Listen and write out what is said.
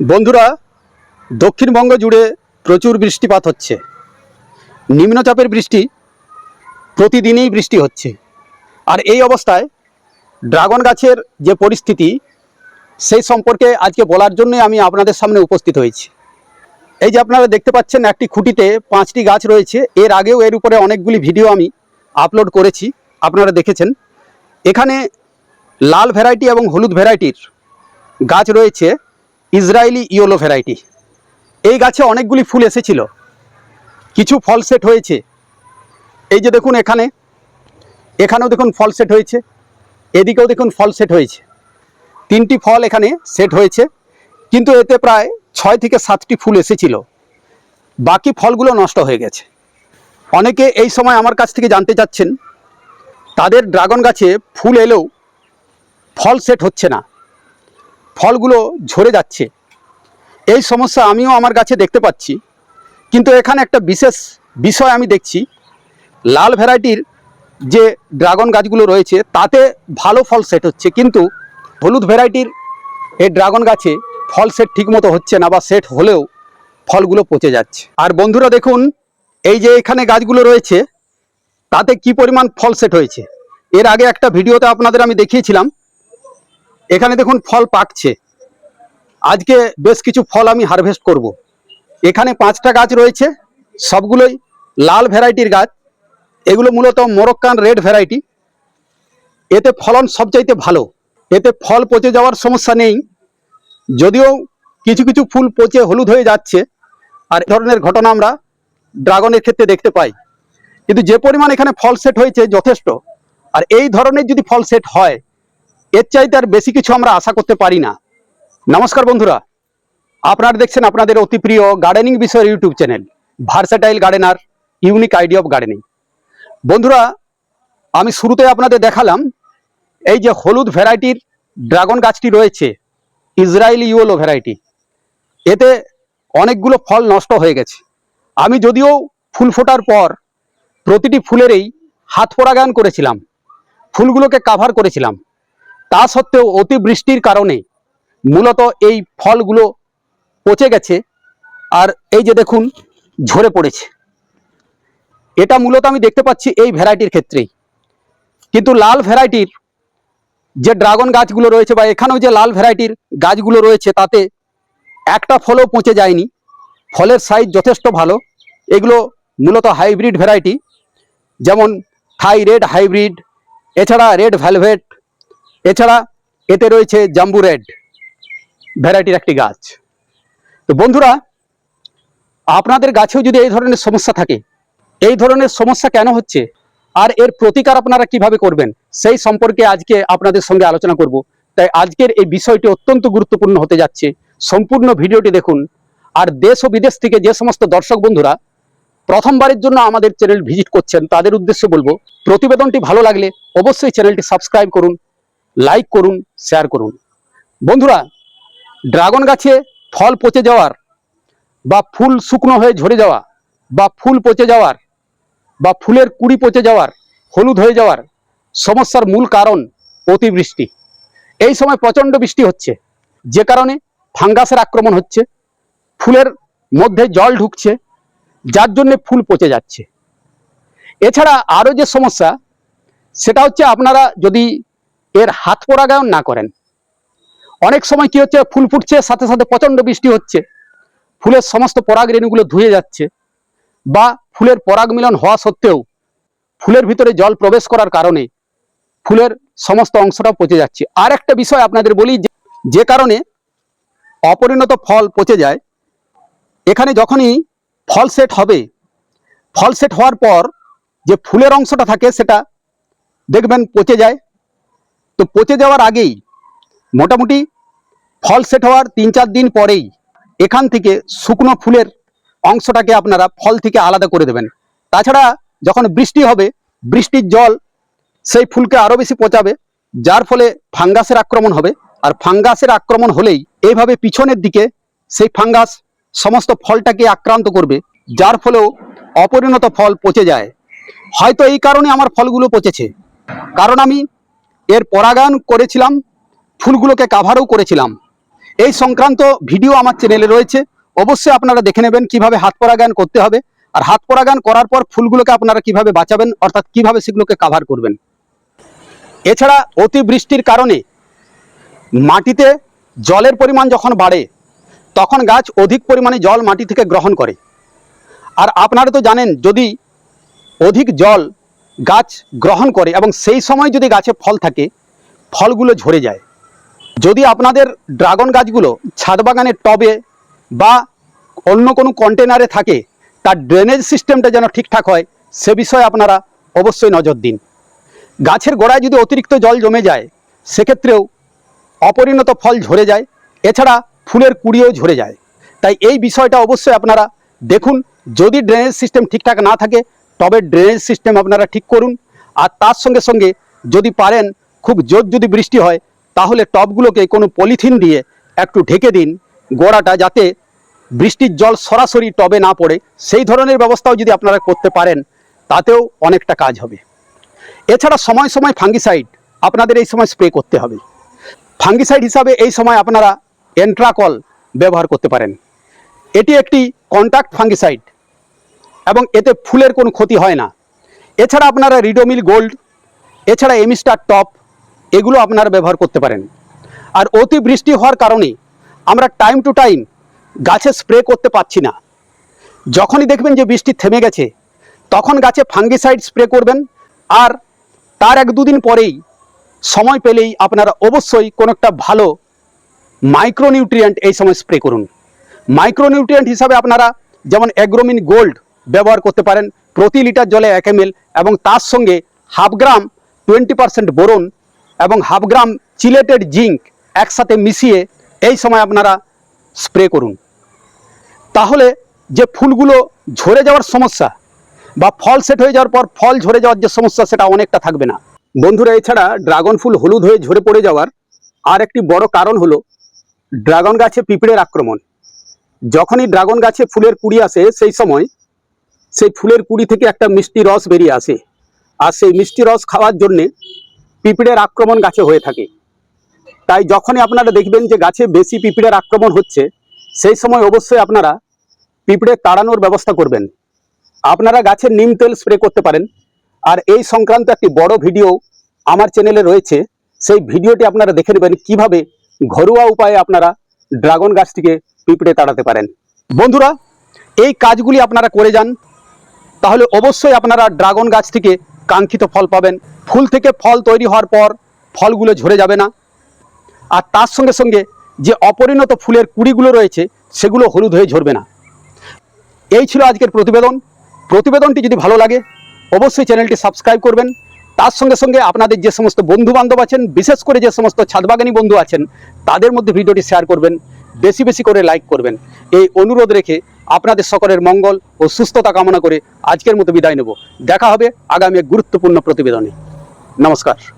বন্ধুরা, দক্ষিণবঙ্গ জুড়ে প্রচুর বৃষ্টিপাত হচ্ছে। নিম্নচাপের বৃষ্টি, প্রতিদিনই বৃষ্টি হচ্ছে। আর এই অবস্থায় ড্রাগন গাছের যে পরিস্থিতি, সেই সম্পর্কে আজকে বলার জন্যই আমি আপনাদের সামনে উপস্থিত হয়েছি। এই যে আপনারা দেখতে পাচ্ছেন, একটি খুঁটিতে পাঁচটি গাছ রয়েছে। এর আগেও এর উপরে অনেকগুলি ভিডিও আমি আপলোড করেছি, আপনারা দেখেছেন। এখানে লাল ভ্যারাইটি এবং হলুদ ভ্যারাইটির গাছ রয়েছে। Israeli yellow variety. এই গাছে অনেকগুলি ফুল এসেছিল। কিছু ফল সেট হয়েছে। এই যে দেখুন এখানে, এখানেও দেখুন ফল সেট হয়েছে, এদিকেও দেখুন ফল সেট হয়েছে। তিনটি ফল এখানে সেট হয়েছে, কিন্তু এতে প্রায় ছয় থেকে সাতটি ফুল এসেছিল। বাকি ফলগুলো নষ্ট হয়ে গেছে। অনেকে এই সময় আমার কাছ থেকে জানতে চাচ্ছেন, তাদের ড্রাগন গাছে ফুল এলেও ফল সেট হচ্ছে না। ফলগুলো ঝরে যাচ্ছে। এই সমস্যা আমিও আমার গাছে দেখতে পাচ্ছি। কিন্তু এখানে একটা বিশেষ বিষয় আমি দেখছি। লাল ভ্যারাইটির যে ড্রাগন গাছগুলো রয়েছে, তাতে ভালো ফল সেট হচ্ছে। কিন্তু হলুদ ভ্যারাইটির এই ড্রাগন গাছে ফল সেট ঠিকমতো হচ্ছে না বা সেট হলেও ফলগুলো পচে যাচ্ছে। আর বন্ধুরা দেখুন, এই যে এখানে গাছগুলো রয়েছে, তাতে কি পরিমাণ ফল সেট হয়েছে? এর আগে একটা ভিডিওতে আপনাদের আমি দেখিয়েছিলাম এখানে দেখুন ফল পাকছে। আজকে বেশ কিছু ফল আমি হারভেস্ট করব। এখানে পাঁচটা গাছ রয়েছে, সবগুলোই লাল ভ্যারাইটির গাছ। এগুলো মূলত মোরক্কান রেড ভ্যারাইটি। এতে ফলন সবচাইতে ভালো। এতে ফল পচে যাওয়ার সমস্যা নেই। যদিও কিছু কিছু ফুল পচে হলুদ হয়ে যাচ্ছে, আর এ ধরনের ঘটনা আমরা ড্রাগনের ক্ষেত্রে দেখতে পাই। কিন্তু যে পরিমাণ এখানে ফল সেট হয়েছে যথেষ্ট। আর এই ধরনের যদি ফল সেট হয় এর চাইতে আর বেশি কিছু আমরা আশা করতে পারি না। নমস্কার বন্ধুরা। আপনারা দেখছেন আপনাদের অতি প্রিয় গার্ডেনিং বিষয়ের YouTube channel versatile gardener unique idea of gardening বন্ধুরা, আমি শুরুতে আপনাদের দেখালাম এই যে হলুদ ভ্যারাইটির ড্রাগন গাছটি রয়েছে ইসরায়েলি ইউলো ভ্যারাইটি এতে অনেকগুলো ফল নষ্ট হয়ে গেছে। আমি যদিও ফুল ফোটার পর প্রতিটি ফুলেরই হাত পরাগায়ন করেছিলাম। ফুলগুলোকে কাভার করেছিলাম। তা সত্ত্বেও অতিবৃষ্টির কারণে মূলত এই ফলগুলো পচে গেছে আর এই যে দেখুন, ঝরে পড়েছে। এটা মূলত আমি দেখতে পাচ্ছি এই ভ্যারাইটির ক্ষেত্রেই। কিন্তু লাল ভ্যারাইটির যে ড্রাগন গাছগুলো রয়েছে বা এখানেও যে লাল ভ্যারাইটির গাছগুলো রয়েছে, তাতে একটা ফলও পচে যায়নি। ফলের সাইজ যথেষ্ট ভালো। এগুলো মূলত হাইব্রিড ভ্যারাইটি যেমন থাই রেড হাইব্রিড এছাড়া রেড ভ্যালভেট এছাড়া এতে রয়েছে জাম্বু রেড ভ্যারাইটির একটি গাছ। তো বন্ধুরা, আপনাদের গাছেও যদি এই ধরনের সমস্যা থাকে, এই ধরনের সমস্যা কেন হচ্ছে, আর এর প্রতিকার আপনারা কীভাবে করবেন, সেই সম্পর্কে আজকে আপনাদের সঙ্গে আলোচনা করব। তাই আজকের এই বিষয়টি অত্যন্ত গুরুত্বপূর্ণ হতে যাচ্ছে। সম্পূর্ণ ভিডিওটি দেখুন। আর দেশ ও বিদেশ থেকে যে সমস্ত দর্শক বন্ধুরা প্রথমবারের জন্য আমাদের চ্যানেল ভিজিট করছেন, তাদের উদ্দেশ্যে বলব, প্রতিবেদনটি ভালো লাগলে অবশ্যই চ্যানেলটি সাবস্ক্রাইব করুন লাইক করুন শেয়ার করুন। বন্ধুরা, ড্রাগন গাছে ফল পচে যাওয়ার বা ফুল শুকনো হয়ে ঝরে যাওয়া বা ফুল পচে যাওয়ার বা ফুলের কুড়ি পচে যাওয়ার, হলুদ হয়ে যাওয়ার সমস্যার মূল কারণ অতিবৃষ্টি। এই সময় প্রচণ্ড বৃষ্টি হচ্ছে। যে কারণে ফাঙ্গাসের আক্রমণ হচ্ছে। ফুলের মধ্যে জল ঢুকছে, যার জন্যে ফুল পচে যাচ্ছে। এছাড়া আরও যে সমস্যা, সেটা হচ্ছে আপনারা যদি এর হাত পরাগায়ন না করেন। অনেক সময় কি হচ্ছে, ফুল ফুটছে, সাথে সাথে প্রচণ্ড বৃষ্টি হচ্ছে। ফুলের সমস্ত পরাগ রেণুগুলো ধুয়ে যাচ্ছে বা ফুলের পরাগ মিলন হওয়া সত্ত্বেও ফুলের ভিতরে জল প্রবেশ করার কারণে ফুলের সমস্ত অংশটা পচে যাচ্ছে। আর একটা বিষয় আপনাদের বলি যে- কারণে অপরিণত ফল পচে যায়, এখানে যখনই ফল সেট হবে, ফল সেট হওয়ার পর যে ফুলের অংশটা থাকে সেটা দেখবেন পচে যায় তো পচে যাওয়ার আগেই মোটামুটি ফল সেট হওয়ার তিন চার দিন পরেই এখান থেকে শুকনো ফুলের অংশটাকে আপনারা ফল থেকে আলাদা করে দেবেন। তাছাড়া যখন বৃষ্টি হবে, বৃষ্টির জল সেই ফুলকে আরও বেশি পচাবে, যার ফলে ফাঙ্গাসের আক্রমণ হবে। আর ফাঙ্গাসের আক্রমণ হলেই এইভাবে পিছনের দিকে সেই ফাঙ্গাস সমস্ত ফলটাকে আক্রান্ত করবে, যার ফলেও অপরিণত ফল পচে যায়। হয়তো এই কারণে আমার ফলগুলো পচেছে। কারণ আমি এর পরাগায়ন করেছিলাম, ফুলগুলোকে কাভারও করেছিলাম। এই সংক্রান্ত ভিডিও আমার চ্যানেলে রয়েছে। অবশ্যই আপনারা দেখে নেবেন কীভাবে হাত পরাগায়ন করতে হবে। আর হাত পরাগায়ন করার পর ফুলগুলোকে আপনারা কীভাবে বাঁচাবেন, অর্থাৎ কীভাবে সেগুলোকে কাভার করবেন। এছাড়া অতিবৃষ্টির কারণে মাটিতে জলের পরিমাণ যখন বাড়ে, তখন গাছ অধিক পরিমাণে জল মাটি থেকে গ্রহণ করে। আর আপনারা তো জানেন, যদি অধিক জল গাছ গ্রহণ করে এবং সেই সময় যদি গাছে ফল থাকে, ফলগুলো ঝরে যায়। যদি আপনাদের ড্রাগন গাছগুলো ছাদ বাগানের টবে বা অন্য কোনো কন্টেনারে থাকে, তার ড্রেনেজ সিস্টেমটা যেন ঠিকঠাক হয়, সে বিষয়ে আপনারা অবশ্যই নজর দিন। গাছের গোড়ায় যদি অতিরিক্ত জল জমে যায়, সেক্ষেত্রেও অপরিণত ফল ঝরে যায়, এছাড়া ফুলের কুড়িও ঝরে যায়। তাই এই বিষয়টা অবশ্যই আপনারা দেখুন। যদি ড্রেনেজ সিস্টেম ঠিকঠাক না থাকে তবে ড্রেনেজ সিস্টেম আপনারা ঠিক করুন। আর তার সঙ্গে সঙ্গে যদি পারেন, খুব জোর যদি বৃষ্টি হয়, তাহলে টবগুলোকে কোনো পলিথিন দিয়ে একটু ঢেকে দিন। গোড়াটা যাতে বৃষ্টির জল সরাসরি টবে না পড়ে। সেই ধরনের ব্যবস্থাও যদি আপনারা করতে পারেন, তাতেও অনেকটা কাজ হবে। এছাড়া সময় সময় ফাঙ্গিসাইড আপনাদের এই সময় স্প্রে করতে হবে। ফাঙ্গিসাইড হিসাবে এই সময় আপনারা এন্ট্রাকল ব্যবহার করতে পারেন। এটি একটি কন্ট্যাক্ট ফাঙ্গিসাইড এবং এতে ফুলের কোনো ক্ষতি হয় না। এছাড়া আপনারা রিডোমিল গোল্ড, এছাড়া এমিস্টার টপ, এগুলো আপনারা ব্যবহার করতে পারেন। আর অতি বৃষ্টি হওয়ার কারণে আমরা টাইম টু টাইম গাছে স্প্রে করতে পারছি না। যখনই দেখবেন যে বৃষ্টি থেমে গেছে, তখন গাছে ফাঙ্গিসাইড স্প্রে করবেন আর তার এক দুদিন পরেই সময় পেলেই আপনারা অবশ্যই কোনো একটা ভালো মাইক্রোনিউট্রিয়েন্ট এই সময় স্প্রে করুন। মাইক্রোনিউট্রিয়েন্ট হিসাবে আপনারা যেমন অ্যাগ্রোমিন গোল্ড ব্যবহার করতে পারেন প্রতি লিটার জলে এক এম এবং তার সঙ্গে half gram twenty percent boron এবং হাফ গ্রাম চিলেটেড জিঙ্ক একসাথে মিশিয়ে এই সময় আপনারা স্প্রে করুন। তাহলে যে ফুলগুলো ঝরে যাওয়ার সমস্যা বা ফল সেট হয়ে যাওয়ার পর ফল ঝরে যাওয়ার যে সমস্যা সেটা অনেকটা থাকবে না। বন্ধুরা, এছাড়া ড্রাগন ফুল হলুদ হয়ে ঝরে পড়ে যাওয়ার আর একটি বড় কারণ হলো ড্রাগন গাছে পিঁপড়ের আক্রমণ। যখনই ড্রাগন গাছে ফুলের কুড়ি আসে, সেই সময় সেই ফুলের কুড়ি থেকে একটা মিষ্টি রস বেরিয়ে আসে। আর সেই মিষ্টি রস খাওয়ার জন্যে পিঁপড়ের আক্রমণ গাছে হয়ে থাকে। তাই যখনই আপনারা দেখবেন যে গাছে বেশি পিঁপড়ের আক্রমণ হচ্ছে, সেই সময় অবশ্যই আপনারা পিঁপড়ে তাড়ানোর ব্যবস্থা করবেন। আপনারা গাছের নিম তেল স্প্রে করতে পারেন। আর এই সংক্রান্ত একটি বড় ভিডিও আমার চ্যানেলে রয়েছে। সেই ভিডিওটি আপনারা দেখে নেবেন কীভাবে ঘরোয়া উপায়ে আপনারা ড্রাগন গাছটিকে পিঁপড়ে তাড়াতে পারেন। বন্ধুরা, এই কাজগুলি আপনারা করে যান। তাহলে অবশ্যই আপনারা ড্রাগন গাছ থেকে কাঙ্ক্ষিত ফল পাবেন। ফুল থেকে ফল তৈরি হওয়ার পর ফলগুলো ঝরে যাবে না। আর তার সঙ্গে সঙ্গে যে অপরিণত ফুলের কুড়িগুলো রয়েছে, সেগুলো হলুদ হয়ে ঝরবে না। এই ছিল আজকের প্রতিবেদন। প্রতিবেদনটি যদি ভালো লাগে, অবশ্যই চ্যানেলটি সাবস্ক্রাইব করবেন। তার সঙ্গে সঙ্গে আপনাদের যে সমস্ত বন্ধু বান্ধব আছেন, বিশেষ করে যে সমস্ত ছাদবাগানি বন্ধু আছেন, তাদের মধ্যে ভিডিওটি শেয়ার করবেন। বেশি বেশি করে লাইক করবেন। এই অনুরোধ রেখে আপনাদের সকলের মঙ্গল ও সুস্থতা কামনা করে আজকের মতো বিদায় নেব। দেখা হবে আগামী এক গুরুত্বপূর্ণ প্রতিবেদনে। নমস্কার।